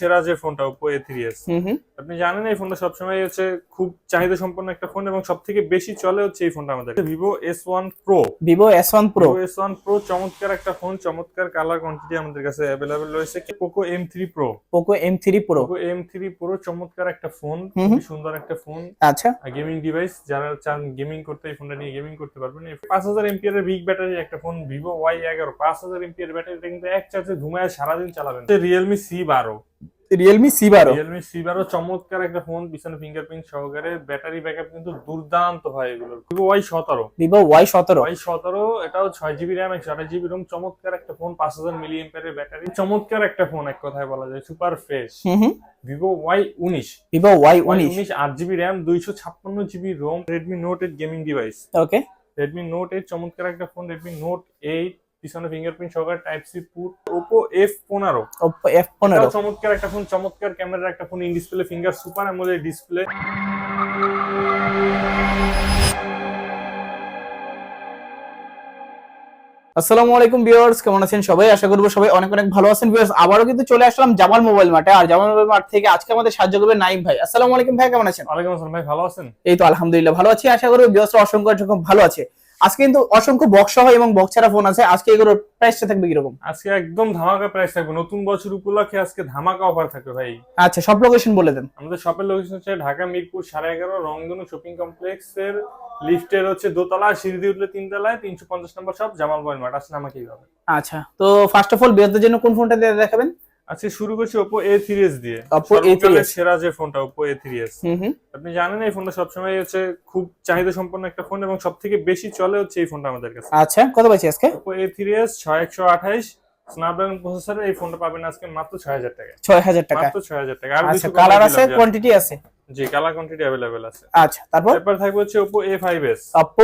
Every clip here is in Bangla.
সেরা যে ফোনটা ওপো এ থ্রি এস আপনি জানেন এই ফোনটা সবসময় হচ্ছে খুব চাহিদা সম্পন্ন একটা ফোন এবং সব থেকে বেশি চলে হচ্ছে এই ফোনটা আমাদের। Vivo S one pro Vivo S one pro S one pro চমৎকার একটা ফোন চমৎকার কালার কোয়ান্টিটি আমাদের কাছে অ্যাভেলেবেল রয়েছে। Poco M three pro Poco M three pro Poco M three pro চমৎকার একটা ফোন খুবই সুন্দর একটা ফোন আচ্ছা। গেমিং ডিভাইস যারা চান গেমিং করতে এই ফোনটা নিয়ে গেমিং করতে পারবেন। পাঁচ হাজার এমপিআর এর বিগ ব্যাটারি একটা ফোন ভিভো ওয়াই এগারো পাঁচ হাজার এমপিআর ব্যাটারিটা কিন্তু এক চার্জে ঘুমায় সারাদিন চালাবেন। রিয়েলমি সি বারো রিয়েলমি সি বারো রিয়েলমি সি বারো চমৎকার একটা ফোন পিছনে ফিঙ্গারপ্রিন্ট সহকারে। ব্যাটারি ব্যাকআপ কিন্তু দুর্দান্ত হয় এগুলো ভিভো ওয়াই সতেরো। ভিভো ওয়াই সতেরো। ওয়াই সতেরো এটাও ছয় জিবি র্যাম একশো আঠাশ জিবি রোম চমৎকার একটা ফোন পাঁচ হাজার মিলি এম্পিয়ারের ব্যাটারি চমৎকার একটা ফোন এক কথায় বলা যায় সুপার ফ্রেশ ভিভো ওয়াই উনিশ। ভিভো ওয়াই উনিশ। উনিশ আট জিবি র্যাম দুইশো ছাপ্পান্ন GB ROM Redmi Note eight gaming device okay Redmi Note eight চমৎকার একটা ফোন রেডমি নোট এইট পিছনে ফিঙ্গারপ্রিন্ট সহকারে type C port Oppo F পনেরো। ওপো এফ পনেরো। চমৎকার একটা ফোন চমৎকার ক্যামেরার একটা phone in display finger super AMOLED display আসসালামু আলাইকুম ভিউয়ার্স কেমন আছেন সবাই? আশা করব সবাই অনেক অনেক ভালো আছেন। ভিউয়ার্স আবারও কিন্তু চলে আসলাম জামাল মোবাইল মাঠে। আর জামাল মোবাইল মাঠ থেকে আজকে আমাদের সাহায্য করবে নাইম ভাই। আসসালামু আলাইকুম ভাই কেমন আছেন? ওয়ালাইকুম আসসালাম ভাই ভালো আছেন? এই তো আলহামদুলিল্লাহ ভালো আছি। আশা করব ভিউয়ার্সরা অসংখ্য অসংখ্য ভালো আছে। আজকে কিন্তু অসংখ্য বক্স সহ এবং বক্স ছাড়া ফোন আছে। আজকে এগুলোর প্রাইসটা থাকবে কীরকম? আজকে একদম ধামাকা প্রাইস থাকবে। নতুন বছর উপলক্ষে আজকে ধামাকা অফার থাকবে ভাই। আচ্ছা সব লোকেশন বলে দেন। আমাদের শপের লোকেশন হচ্ছে ঢাকা মিরপুর সাড়ে এগারো রংধনু শপিং কমপ্লেক্স এর লিফটের হচ্ছে দোতলা সিঁড়ি দিয়ে উঠলে তিনতলায় তিনশো পঞ্চাশ নম্বর সব জামাল বয়েন মাঠ আসলে আমাকে এইভাবে আচ্ছা তো ফার্স্ট অফ অল বিরোধের জন্য কোন ফোনটা দেখাবেন? আজকে শুরু করছি থ্রি এস দিয়ে। Oppo A3s সর্বকালের সেরা যে ফোনটা হুম হুম। আপনি জানেন এই ফোনটা সবসময় হচ্ছে খুব চাহিদা সম্পন্ন একটা ফোন এবং সব থেকে বেশি চলে হচ্ছে এই ফোনটা আমাদের কাছে। আচ্ছা কত পাইছি আজকে? ওপো এ থ্রি এস ছয় একশো আঠাইশ স্ন্যাপড্রাগন প্রসেসরের এই ফোনটা পাবেন আজকে মাত্র ছয় হাজার টাকা ছয় হাজার টাকা। মাত্র ছয় হাজার টাকা। আর আচ্ছা কিছু কালার আছে কোয়ান্টিটি আছে? জি কালার কোয়ান্টিটি অ্যাভেলেবেল আছে। আচ্ছা তারপর? এরপর থাকবে হচ্ছে Oppo A5s Oppo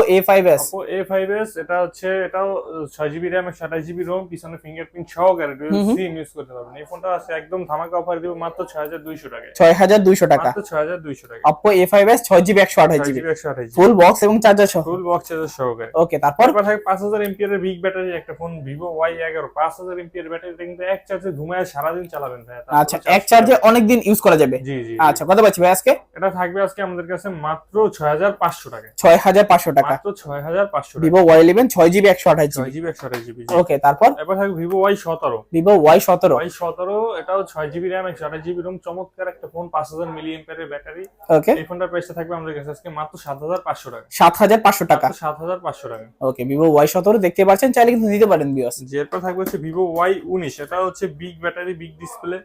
A five S এটা হচ্ছে এটাও ছয় জিবি র্যাম একশো আঠাশ জিবি রোম পিছনে ফিঙ্গারপ্রিন্ট সহকারে ডুয়েল হুম। সিম ইউজ করতে পারবেন। এই ফোনটা আছে একদম ধামাকা অফার দিব মাত্র ছয় হাজার দুইশো টাকায়। ছয় হাজার দুইশো টাকা। মাত্র ছয় হাজার দুইশো টাকা Oppo A5s ছয় জিবি একশো আঠাশ ছয় জিবি জিবি একশো আঠাশ ফুল বক্স এবং চার্জার সহ। ফুল বক্স চার্জার সহকারে। ওকে তারপর? তারপর থাকে পাঁচ হাজার এমপিআর এর বিগ ব্যাটারি একটা ফোন ওয়াই এগারো। পাঁচ হাজার এমপিআর ব্যাটারিটা কিন্তু এক চার্জে ঘুমায় সারাদিন চালাবেন ভাই আচ্ছা এক চার্জে অনেক দিন ইউজ করা যাবে। জি জি আচ্ছা কত পাচ্ছি ভাই আজকে? এটা থাকবে আজকে আমাদের কাছে মাত্র ছয় হাজার পাঁচশো টাকা। ছয় হাজার পাঁচশো টাকা। মাত্র ছয় হাজার পাঁচশো টাকা। ভিভো ওয়াই ইলেভেন ছয় জিবি একশো আঠাশ ছয় জিবি জিবি একশো আঠাশ জিবি ওকে তারপর? এরপর থাকবে ভিভো ওয়াই সতেরো। ভিভো ওয়াই সতেরো। ওয়াই সতেরো এটাও ছয় জিবি র্যাম একশো আঠাশ জিবি রোম চমৎকার একটা ফোন পাঁচ হাজার মিলি এম্পিয়ারের ব্যাটারি ওকে এই ফোনটার প্রাইসটা থাকবে আমাদের কাছে আজকে মাত্র সাত হাজার পাঁচশো টাকা। সাত হাজার পাঁচশো টাকা। সাত হাজার পাঁচশো টাকা। ওকে ভিভো ওয়াই সতেরো দেখতে পাচ্ছেন চাইলে কিন্তু নিতে পারেন যে এরপর থাকবে হচ্ছে ভিভো ওয়াই উনিশ এটা হচ্ছে বিগ ব্যাটারি বিগ ডিসপ্লে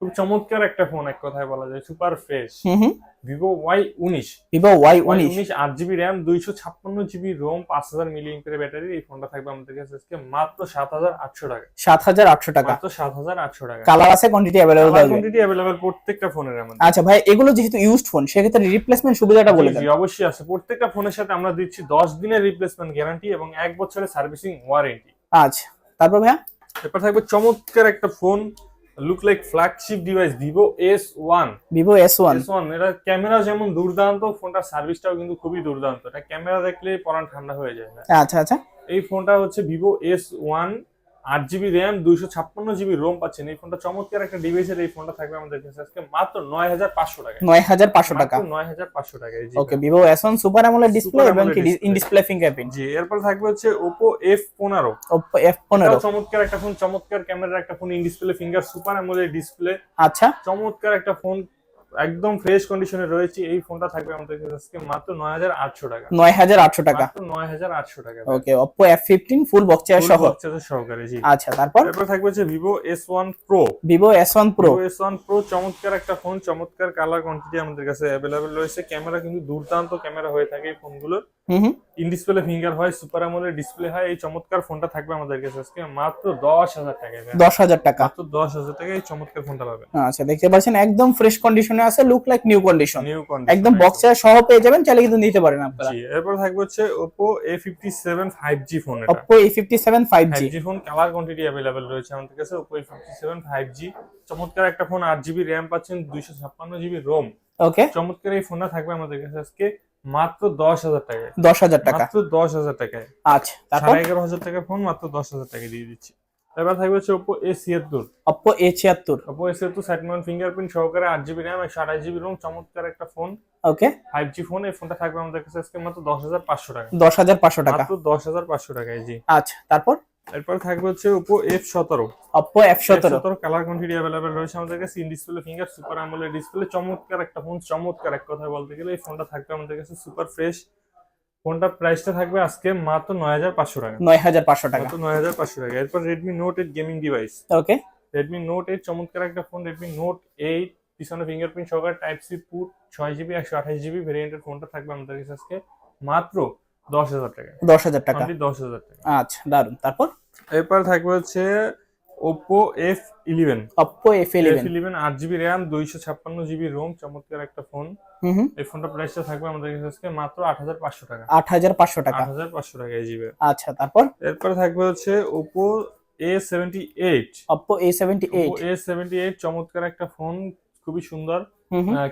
খুব চমৎকার একটা ফোন এক কথায় বলা যায় সুপার ফ্রেশ ভিভো ওয়াই উনিশ। ভিভো ওয়াই উনিশ। আট জিবি র্যাম দুইশো ছাপ্পান্ন জিবি রোম পাঁচ হাজার মিলি এম্পিয়ার ব্যাটারি এই ফোনটা থাকবে আমাদের কাছে আজকে মাত্র সাত হাজার আটশো টাকা। সাত হাজার আটশো টাকা। মাত্র সাত হাজার আটশো টাকা। কালার আছে কোয়ান্টিটি অ্যাভেলেবল থাকবে। কোয়ান্টিটি অ্যাভেলেবেল প্রত্যেকটা ফোনের আমাদের। আচ্ছা ভাই এগুলো যেহেতু ইউজড ফোন সেক্ষেত্রে রিপ্লেসমেন্ট সুবিধাটা বলে দেন। অবশ্যই আছে। প্রত্যেকটা ফোনের সাথে আমরা দিচ্ছি দশ দিনের রিপ্লেসমেন্ট গ্যারান্টি এবং এক বছরের সার্ভিসিং ওয়ারেন্টি আচ্ছা তারপর ভাইয়া? এরপর থাকবে চমৎকার একটা phone look like flagship device Vivo S one Vivo S one S one এটা ক্যামেরা যেমন দুর্দান্ত ফোনটার সার্ভিসটাও কিন্তু খুবই দুর্দান্ত। এটা ক্যামেরা দেখলে পরান ঠান্ডা হয়ে যায়। আচ্ছা আচ্ছা। এই ফোনটা হচ্ছে ভিভো এস ওয়ান আট জিবি র্যাম দুইশো ছাপ্পান্ন জিবি রোম পাচ্ছেন। এই ফোনটা চমৎকার একটা ডিভাইসের এই ফোনটা থাকবে আমাদের কাছে আজকে মাত্র নয় হাজার পাঁচশো টাকা নয় হাজার পাঁচশো টাকা। নয় হাজার পাঁচশো টাকা okay Vivo S one super AMOLED display এবং। ইন ডিসপ্লে ফিঙ্গারপ্রিন্ট জি এরপর থাকবে হচ্ছে ওপো এফ পনেরো। ওপো এফ পনেরো। চমৎকার একটা ফোন চমৎকার ক্যামেরার একটা phone in display finger super AMOLED display আচ্ছা। চমৎকার একটা ফোন একদম ফ্রেশ কন্ডিশনে রয়েছে। এই ফোনটা থাকবে আমাদের কাছে আজকে মাত্র নয় হাজার আটশো টাকা। নয় হাজার আটশো টাকা। মাত্র নয় হাজার আটশো টাকা। Okay F fifteen full box charger সহ। বক্স চেয়ার সহকারে জি। আচ্ছা তারপর? তারপর থাকবে হচ্ছে one pro Vivo S one pro Vivo S one pro চমৎকার একটা ফোন চমৎকার কালার কোয়ান্টিটি আমাদের কাছে अवेलेबल রয়েছে। ক্যামেরা কিন্তু দুর্দান্ত ক্যামেরা হয়ে থাকে এই ফোনগুলোর ইন ডিসপ্লে ফিঙ্গার হয় সুপার অ্যামোলেড ডিসপ্লে হয় এই চমৎকার ফোনটা থাকবে আমাদের কাছে আজকে। মাত্র দশ হাজার ভাই। দশ হাজার টাকা। মাত্র দশ হাজার টাকায় এই চমৎকার ফোনটা পাবেন। আচ্ছা দেখতে পাচ্ছেন একদম ফ্রেশ কন্ডিশনে আছে look like new condition new একদম বক্স সহ পেয়ে যাবেন চাইলে কিন্তু নিতে পারেন আপনারা। এরপর থাকবে হচ্ছে Oppo A57 5G ফোন এটা। Oppo A fifty seven five G 5G phone colour quantity available রয়েছে আমাদের কাছে Oppo A57 5G চমৎকার একটা ফোন 8GB RAM পাচ্ছেন 256GB ROM ওকে চমৎকার এই ফোনটা থাকবে আমাদের কাছে আজকে। মাত্র 10000 টাকায়। দশ হাজার টাকা। মাত্র 10000 টাকায়। আচ্ছা তারপর? এগারো হাজার টাকার ফোন মাত্র 10000 টাকায় দিয়ে দিচ্ছি। এবার থাকবে হচ্ছে ওপো এ ছিয়াত্তর। অপো এ ছিয়াত্তর। ওপো এ ছিয়াত্তর সাইড মাউন্ট ফিঙ্গারপ্রিন্ট সহকারে আট জিবি র্যাম একশো আঠাশ জিবি রোম চমৎকার একটা phone okay five G phone এই ফোনটা থাকবে আমাদের কাছে আজকে মাত্র দশ হাজার পাঁচশো টাকা। দশ হাজার পাঁচশো টাকা। মাত্র দশ হাজার পাঁচশো টাকায় জি। আচ্ছা তারপর? এরপর থাকবে হচ্ছে ওপো এফ সতেরো। অপো এফ সতেরো। সতেরো কালার কোয়ান্টিটি অ্যাভেলেবেল রয়েছে আমাদের কাছে in display finger super AMOLED display চমৎকার একটা ফোন চমৎকার এক কথায় বলতে গেলে এই ফোনটা থাকবে আমাদের কাছে সুপার ফ্রেশ ফোনটা প্রাইসটা থাকবে আজকে মাত্র নয় হাজার পাঁচশো টাকা। নয় হাজার পাঁচশো টাকা। মাত্র নয় হাজার পাঁচশো টাকা। এরপর Redmi Note eight gaming device okay Redmi Note eight চমৎকার একটা ফোন রেডমি নোট এইট পিছনে ফিঙ্গারপ্রিন্ট সহকারে টাইপ সি পুট ছয় জিবি একশো আঠাশ জিবি ভেরিয়েন্টের ফোনটা থাকবে আমাদের কাছে আজকে মাত্র দশ হাজার টাকা। দশ হাজার টাকা। দশ হাজার টাকা। আচ্ছা দারুণ তারপর? এরপর থাকবে হচ্ছে Oppo F eleven Oppo F eleven eleven আট জিবি র্যাম দুইশো ছাপ্পান্ন জিবি রোম চমৎকার একটা ফোন। এই ফোনটা প্রাইসটা থাকবে আমাদের কাছে আজকে মাত্র আট হাজার পাঁচশো টাকা। আট হাজার পাঁচশো টাকা। আট হাজার পাঁচশো টাকা এই জিবি আচ্ছা তারপর? এরপর থাকবে হচ্ছে Oppo A seventy eight Oppo A seventy eight A seventy eight চমৎকার একটা ফোন খুবই সুন্দর।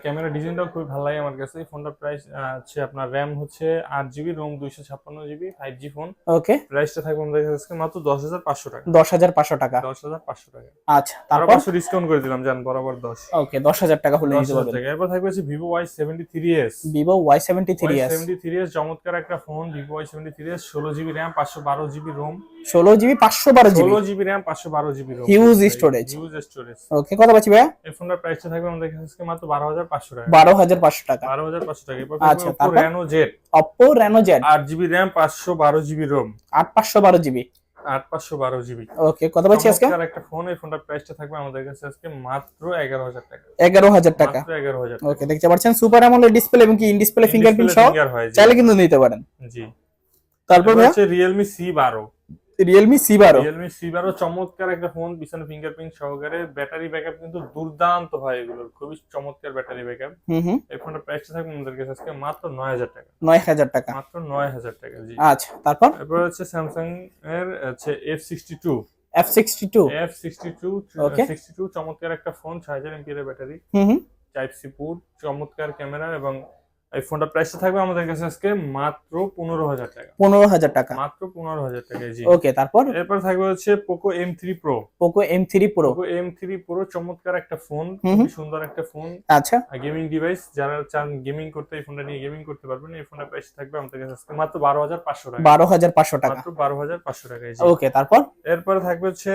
ক্যামেরা ডিজাইনটাও খুবই ভালো লাগে আমার কাছে। ফোনটার প্রাইস হচ্ছে আপনার র্যাম হচ্ছে আট জিবি রোম দুইশো ছাপ্পান্ন GB five G phone okay প্রাইসটা থাকবে আমাদের কাছে মাত্র দশ হাজার পাঁচশো টাকা। দশ হাজার পাঁচশো টাকা। দশ হাজার পাঁচশো টাকা। আচ্ছা তারপর? পাঁচশো ডিসকাউন্ট করে দিলাম জান বরাবর দশ। ওকে দশ হাজার টাকা হলে নিতে পারবেন। টাকা। এরপর থাকবে হচ্ছে Vivo Y seventy three S Vivo Y seventy three S seventy three S চমৎকার একটা phone Vivo Y seventy three S ষোলো জিবি র্যাম পাঁচশো বারো জিবি রোম ষোলো জিবি পাঁচশো বারো জিবি। ষোলো জিবি র্যাম পাঁচশো বারো GB Huge storage. Huge storage okay কত পাচ্ছি ভাইয়া? এই ফোনটার প্রাইসটা থাকবে আমাদের কাছে মাত্র বারো হাজার পাঁচশো টাকা। বারো হাজার পাঁচশো টাকা। বারো হাজার পাঁচশো টাকা। আচ্ছা, তারপর? Reno Z Oppo Reno Z আট জিবি র্যাম পাঁচশো বারো জিবি রোম। আট পাঁচশো বারো জিবি। আট পাঁচশো বারো জিবি। ওকে কত পাচ্ছি আজকে? চমৎকার একটা ফোন এই ফোনটার প্রাইসটা থাকবে আমাদের কাছে আজকে মাত্র এগারো হাজার টাকা। এগারো হাজার টাকা। এগারো হাজার ওকে দেখতে পাচ্ছেন সুপার অ্যামোলেড ডিসপ্লে এবং কি ইন ডিসপ্লে ফিঙ্গারপ্রিন্ট সহ। চাইলে কিন্তু নিতে পারেন। জি। তারপর হচ্ছে রিয়েলমি সি বারো। রিয়েলমি সি বারো রিয়েলমি সি বারো চমৎকার একটা ফোন পিছনে ফিঙ্গারপ্রিন্ট সহকারে। ব্যাটারি ব্যাকআপ কিন্তু দুর্দান্ত হয় এগুলোর খুবই চমৎকার ব্যাটারি ব্যাকআপ এই ফোনটার প্রাইসটা থাকবে আমাদের কাছে আজকে মাত্র নয় হাজার টাকা। নয় হাজার টাকা। মাত্র নয় হাজার টাকা জি। আচ্ছা তারপর? এরপর হচ্ছে স্যামসাং এর হচ্ছে F sixty two F sixty two F sixty two. Sixty two চমৎকার একটা ফোন ছয় হাজার এমপিএর battery hmm hmm. Type C port চমৎকার ক্যামেরা এবং এই ফোনটার প্রাইসটা থাকবে আমাদের কাছে আজকে মাত্র পনেরো হাজার টাকা। পনেরো হাজার টাকা। মাত্র পনেরো হাজার টাকা জি। ওকে তারপর? এরপর থাকবে হচ্ছে Poco M three pro Poco M three pro Poco M three pro চমৎকার একটা ফোন খুবই সুন্দর একটা ফোন। আচ্ছা। গেমিং ডিভাইস যারা চান গেমিং করতে এই ফোনটা নিয়ে গেমিং করতে পারবেন এই ফোনের প্রাইস থাকবে আমাদের কাছে আজকে মাত্র বারো হাজার পাঁচশো টাকা। বারো হাজার পাঁচশো টাকা। মাত্র বারো হাজার পাঁচশো টাকায় জি। ওকে তারপর? এরপরে থাকবে হচ্ছে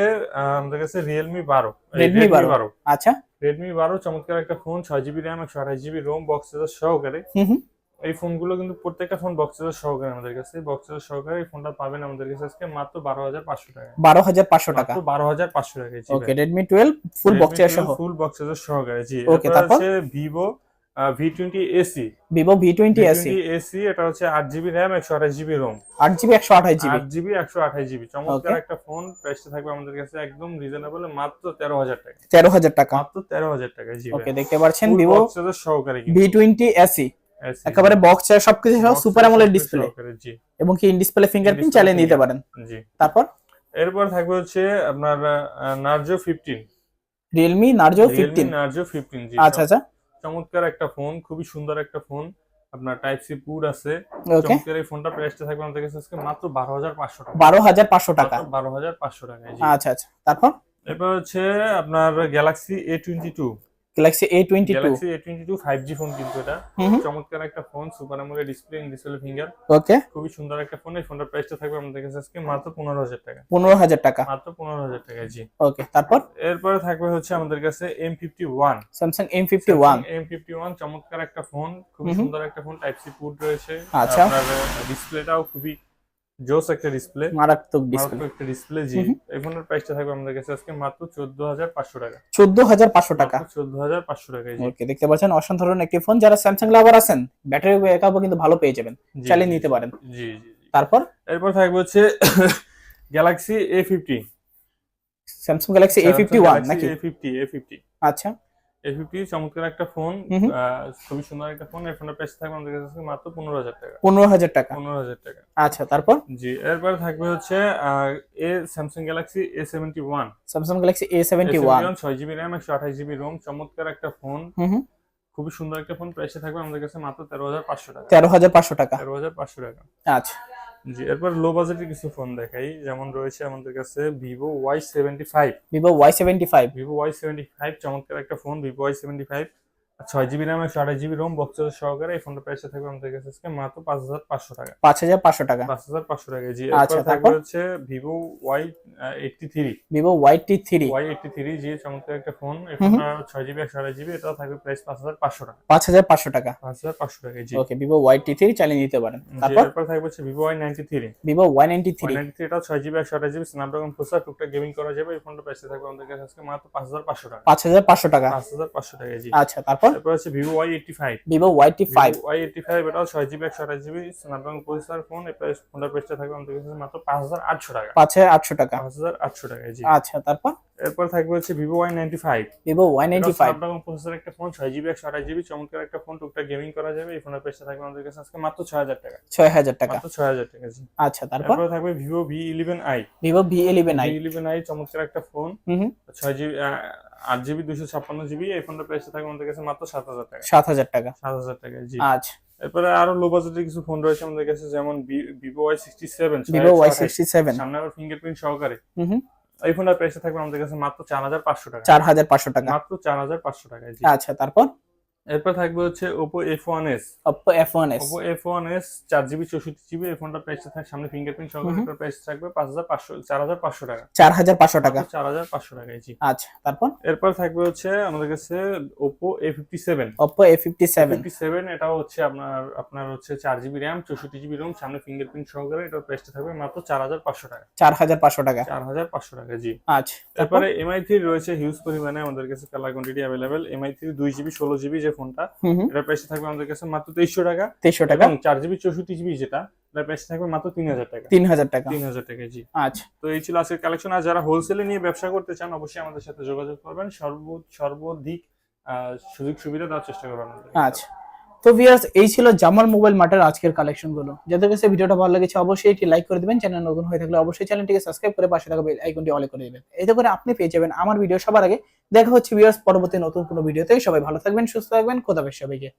আমাদের কাছে রিয়েলমি বারো। 12 বারো। আচ্ছা। রেডমি বারো চমৎকার একটা ফোন ছয় জিবি র্যাম একশো আঠাশ জিবি রোম বক্স সহকারে। হুম হুম। এই ফোনগুলো কিন্তু প্রত্যেকটা ফোন বক্স সহকারে আমাদের কাছে। বক্স সহকারে এই ফোনটা পাবেন আমাদের কাছে আজকে মাত্র বারো হাজার পাঁচশো টাকা। বারো হাজার পাঁচশো টাকা। বারো হাজার পাঁচশো টাকা ওকে রেডমি টুয়েলভ ফুল বক্সের সহ। ফুল বক্সের সহকারে জি। ওকে তারপর? ভিভো এটা হচ্ছে চমৎকার একটা ফোন প্রাইসটা থাকবে আমাদের কাছে একদম রিজনেবল মাত্র তেরো হাজার টাকা। তেরো হাজার টাকা। মাত্র টাকা জি ওকে দেখতে পাচ্ছেন ভিভো সহকারে কিন্তু। ভি টোয়েন্টি এসি AC একেবারে বক্স সবকিছু সহ সুপার অ্যামোলেড ডিসপ্লে এবং কি ইন ডিসপ্লে ফিঙ্গারপ্রিন্ট চালিয়ে নিতে পারেন। জি। তারপর? এরপর থাকবে হচ্ছে আপনার Narzo fifteen Realme Narzo fifteen Narzo fifteen জি। আচ্ছা আচ্ছা। চমৎকার একটা ফোন খুবই সুন্দর একটা ফোন। আপনার টাইপ সি পুড আছে। চমৎকার এই ফোনটা প্রাইসটা থাকবে আমাদের কাছে আজকে মাত্র বারো হাজার পাঁচশো টাকা। বারো হাজার পাঁচশো টাকা। বারো হাজার পাঁচশো টাকা জি। আচ্ছা আচ্ছা। তারপর? এরপর হচ্ছে আপনার Galaxy A twenty two Galaxy A twenty two Galaxy A twenty two five G phone কিন্তু এটা। চমৎকার একটা phone super AMOLED display in display finger okay খুবই সুন্দর একটা ফোন এই ফোনটার প্রাইসটা থাকবে আমাদের কাছে আজকে মাত্র পনেরো হাজার টাকা। পনেরো হাজার টাকা। মাত্র পনেরো হাজার টাকা জি। ওকে তারপর? এরপরে থাকবে হচ্ছে আমাদের কাছে M fifty one Samsung M fifty one M fifty one চমৎকার একটা ফোন খুবই। সুন্দর একটা ফোন টাইপ সি পুট রয়েছে। আচ্ছা। ডিসপ্লেটাও খুবই জোস একটা ডিসপ্লে। মারাত্মক ডিসপ্লে একটা ডিসপ্লে জি। ফোনের প্রাইসটা থাকবে আমাদের কাছে আজকে মাত্র চোদ্দ হাজার পাঁচশো টাকা। চোদ্দ হাজার পাঁচশো টাকা। চোদ্দ হাজার পাঁচশো টাকা জি। ওকে দেখতে পাচ্ছেন অসাধারণ একটি ফোন যারা স্যামসাং লাভার আছেন ব্যাটারি ব্যাকআপও কিন্তু ভালো পেয়ে যাবেন। চালিয়ে নিতে পারেন। জি জি। তারপর? এরপর থাকবে হচ্ছে Galaxy A fifty Samsung Galaxy A fifty one নাকি? এ ফিফটি এ ফিফটি আচ্ছা। এ ফিফটি চমৎকার একটা ফোন। খুবই সুন্দর একটা ফোন এই ফোনের প্রাইস থাকবে আমাদের কাছে মাত্র পনেরো হাজার টাকা। পনেরো হাজার টাকা। পনেরো হাজার টাকা। আচ্ছা তারপর? জি এরপর থাকবে হচ্ছে এ Samsung Galaxy A seventy one Samsung Galaxy A seventy one ছয় জিবি র্যাম একশো আঠাশ জিবি রোম চমৎকার একটা ফোন খুবই সুন্দর একটা ফোন প্রাইসে থাকবে আমাদের কাছে মাত্র তেরো হাজার পাঁচশো টাকা। তেরো হাজার পাঁচশো টাকা। তেরো হাজার পাঁচশো টাকা। আচ্ছা। জি এরপর লো বাজেটের কিছু ফোন দেখাই। যেমন রয়েছে আমাদের কাছে Vivo Y seventy five Vivo Y seventy five Vivo Y seventy five চমৎকার একটা phone Vivo Y seventy five ছয় জিবি র্যাম একশো আঠাশ জিবি রোম বক্স সহকারে এই ফোনটা প্রাইসে থাকবে আমাদের কাছে আজকে মাত্র পাঁচ হাজার পাঁচশো টাকা। পাঁচ হাজার পাঁচশো টাকা। পাঁচ হাজার পাঁচশো টাকা। জি আচ্ছা, তারপর? হচ্ছে Vivo Y eighty three Vivo Y T three Y eighty three জি চমৎকার একটা ফোন। ফোনটা ছয় জিবি একশো আঠাশ জিবি এটাও থাকবে প্রাইস পাঁচ হাজার পাঁচশো টাকা। পাঁচ হাজার পাঁচশো টাকা। পাঁচ হাজার পাঁচশো টাকা জি okay Vivo Y T three চালিয়ে নিতে পারেন। তারপর? থাকবে হচ্ছে Vivo Y ninety three Vivo Y ninety three ninety three এটাও ছয় জিবি একশো আঠাশ জিবি স্ন্যাপড্রাগন প্রসেসর টুকটাক গেমিং করা যাবে। এই ফোনটা প্রাইসে থাকবে আমাদের কাছে আজকে মাত্র পাঁচ হাজার পাঁচশো টাকা। পাঁচ হাজার পাঁচশো টাকা। পাঁচ হাজার পাঁচশো টাকা জি আচ্ছা তারপর? তারপর হচ্ছে Vivo Y eighty five Vivo Y five Y eighty five ছয় জিবি একশো আঠাশ GB Snapdragon processor phone price ফোনটার প্রাইসটা থাকবে আমাদের কাছে মাত্র পাঁচ হাজার আটশো টাকা। পাঁচ হাজার আটশো টাকা। পাঁচ হাজার আটশো টাকা জি। আচ্ছা তারপর? এরপর থাকবে হচ্ছে Vivo Y ninety five Vivo Y ninety five Snapdragon processor একটা ফোন ছয় জিবি একশো আঠাশ জিবি চমৎকার একটা ফোন টুকটাক গেমিং করা যাবে। এই ফোনের প্রাইসটা থাকবে আমাদের কাছে আজকে মাত্র ছয় হাজার টাকা। ছয় হাজার টাকা। মাত্র ছয় হাজার টাকা জি। আচ্ছা তারপর? থাকবে Vivo V eleven I Vivo V eleven I eleven I চমৎকার একটা ফোন ছয় জিবি আট জিবি দুশো ছাপ্পান্ন জিবি এই ফোনটা প্রাইস থাকে আমাদের কাছে মাত্র সাত হাজার টাকা। সাত হাজার টাকা। সাত হাজার টাকা জি। আচ্ছা। এরপরে আরও লো বাজেটের কিছু ফোন রয়েছে আমাদের কাছে যেমন Vivo Y sixty seven Vivo Y sixty seven সামনে আবার ফিঙ্গারপ্রিন্ট সহকারে। এই ফোনটার প্রাইস থাকবে আমাদের কাছে মাত্র চার হাজার পাঁচশো টাকা। চার হাজার পাঁচশো টাকা। মাত্র চার হাজার পাঁচশো টাকায় আচ্ছা তারপর? এরপর থাকবে হচ্ছে ওপো এফ ওয়ান এস চার জিবি চৌষট্টি জিবি এই ফোনটার প্রাইসটা থাকবে সামনে ফিঙ্গারপ্রিন্ট সহকারে হুম। এটার প্রাইস থাকবে পাঁচ হাজার পাঁচশো চার হাজার পাঁচশো টাকা। চার হাজার পাঁচশো টাকা। চার হাজার পাঁচশো টাকায় জি। আচ্ছা তারপর? এরপর থাকবে হচ্ছে আমাদের কাছে Oppo A fifty seven Oppo A fifty seven fifty seven এটাও হচ্ছে আপনার আপনার হচ্ছে চার জিবি র্যাম চৌষট্টি জিবি রোম সামনে ফিঙ্গারপ্রিন্ট সহকারে এটার প্রাইসটা থাকবে মাত্র চার হাজার পাঁচশো টাকা। চার হাজার পাঁচশো টাকা। চার হাজার পাঁচশো টাকা জি। আচ্ছা তারপরে? এমআই থ্রি রয়েছে হিউজ পরিমাণে আমাদের কাছে colour quantity available MI three দুই জিবি ষোলো জিবি যে ফোনটা। এটার প্রাইস থাকবে আমাদের কাছে মাত্র তেইশশো টাকা। তেইশশো টাকা। এবং চার জিবি চৌষট্টি জিবি যেটা এটার প্রাইস থাকবে মাত্র তিন হাজার টাকা। তিন হাজার টাকা। তিন হাজার টাকা জি। আচ্ছা। তো এই ছিল আজকের কালেকশন আর যারা হোলসেলে নিয়ে ব্যবসা করতে চান অবশ্যই আমাদের সাথে যোগাযোগ করবেন। সর্ব সর্বাধিক সুযোগ সুবিধা দেওয়ার চেষ্টা করবেন আচ্ছা। তো ভিউয়ার্স এই ছিল জামাল মোবাইল মার্টের আজকের কালেকশনগুলো যাদের কাছে ভিডিওটা ভালো লেগেছে অবশ্যই এটি লাইক করে দিবেন। চ্যানেল নতুন হয়ে থাকলে অবশ্যই চ্যানেলটিকে সাবস্ক্রাইব করে পাশে থাকা বেল আইকনটি অল করে দিবেন। এতে করে আপনি পেয়ে যাবেন আমার ভিডিও সবার আগে দেখা হচ্ছে ভিউয়ার্স পরবর্তী নতুন কোনো ভিডিওতে। সবাই ভালো থাকবেন সুস্থ থাকবেন। খোদাবেশ সবাইকে।